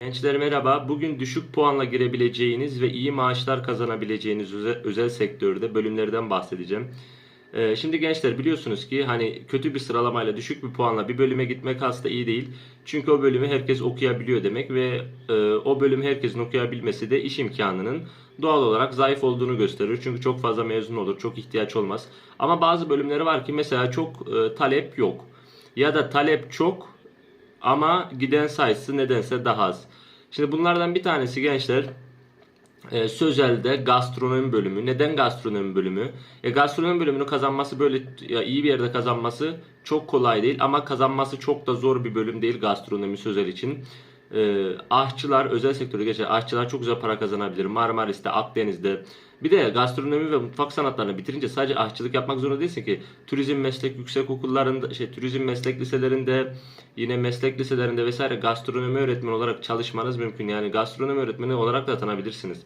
Gençler merhaba. Bugün düşük puanla girebileceğiniz ve iyi maaşlar kazanabileceğiniz özel, özel sektörde bölümlerden bahsedeceğim. Ee, şimdi gençler biliyorsunuz ki hani kötü bir sıralamayla düşük bir puanla bir bölüme gitmek aslında iyi değil. Çünkü o bölümü herkes okuyabiliyor demek ve e, o bölümü herkesin okuyabilmesi de iş imkanının doğal olarak zayıf olduğunu gösterir. Çünkü çok fazla mezun olur, çok ihtiyaç olmaz. Ama bazı bölümleri var ki mesela çok e, talep yok. Ya da talep çok ama giden sayısı nedense daha az. Şimdi bunlardan bir tanesi gençler e, Sözel'de gastronomi bölümü. Neden gastronomi bölümü? Ya gastronomi bölümünü kazanması böyle ya iyi bir yerde kazanması çok kolay değil ama kazanması çok da zor bir bölüm değil gastronomi Sözel için. E, aşçılar özel sektörde geçer. Aşçılar çok güzel para kazanabilir. Marmaris'te, Akdeniz'de. Bir de gastronomi ve mutfak sanatlarını bitirince sadece aşçılık yapmak zorunda değilsin ki. Turizm meslek yüksek okullarında, şey turizm meslek liselerinde, yine meslek liselerinde vesaire gastronomi öğretmeni olarak çalışmanız mümkün. Yani gastronomi öğretmeni olarak da atanabilirsiniz.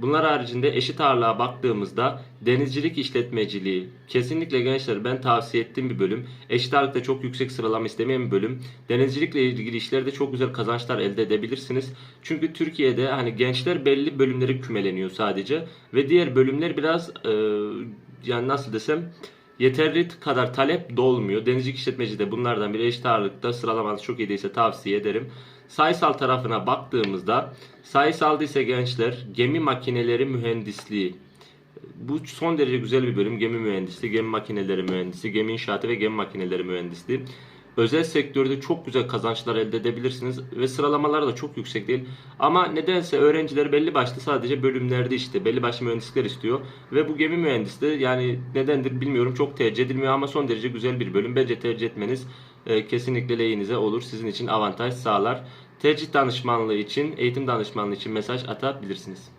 Bunlar haricinde eşit ağırlığa baktığımızda denizcilik işletmeciliği kesinlikle gençler ben tavsiye ettiğim bir bölüm. Eşit ağırlıkta çok yüksek sıralama istemeyen bir bölüm. Denizcilikle ilgili işlerde çok güzel kazançlar elde edebilirsiniz. Çünkü Türkiye'de hani gençler belli bölümleri kümeleniyor sadece ve diğer bölümler biraz e, yani nasıl desem yeterli kadar talep dolmuyor. Denizcilik işletmeci de bunlardan biri eşit ağırlıkta sıralamanız çok iyi değilse tavsiye ederim. Sayısal tarafına baktığımızda sayısal ise gençler gemi makineleri mühendisliği. Bu son derece güzel bir bölüm. Gemi mühendisliği, gemi makineleri mühendisi, gemi inşaatı ve gemi makineleri mühendisliği. Özel sektörde çok güzel kazançlar elde edebilirsiniz ve sıralamalar da çok yüksek değil. Ama nedense öğrenciler belli başlı sadece bölümlerde işte belli başlı mühendislikler istiyor ve bu gemi mühendisliği yani nedendir bilmiyorum çok tercih edilmiyor ama son derece güzel bir bölüm. Bence tercih etmeniz e, kesinlikle lehinize olur. Sizin için avantaj sağlar. Tercih danışmanlığı için, eğitim danışmanlığı için mesaj atabilirsiniz.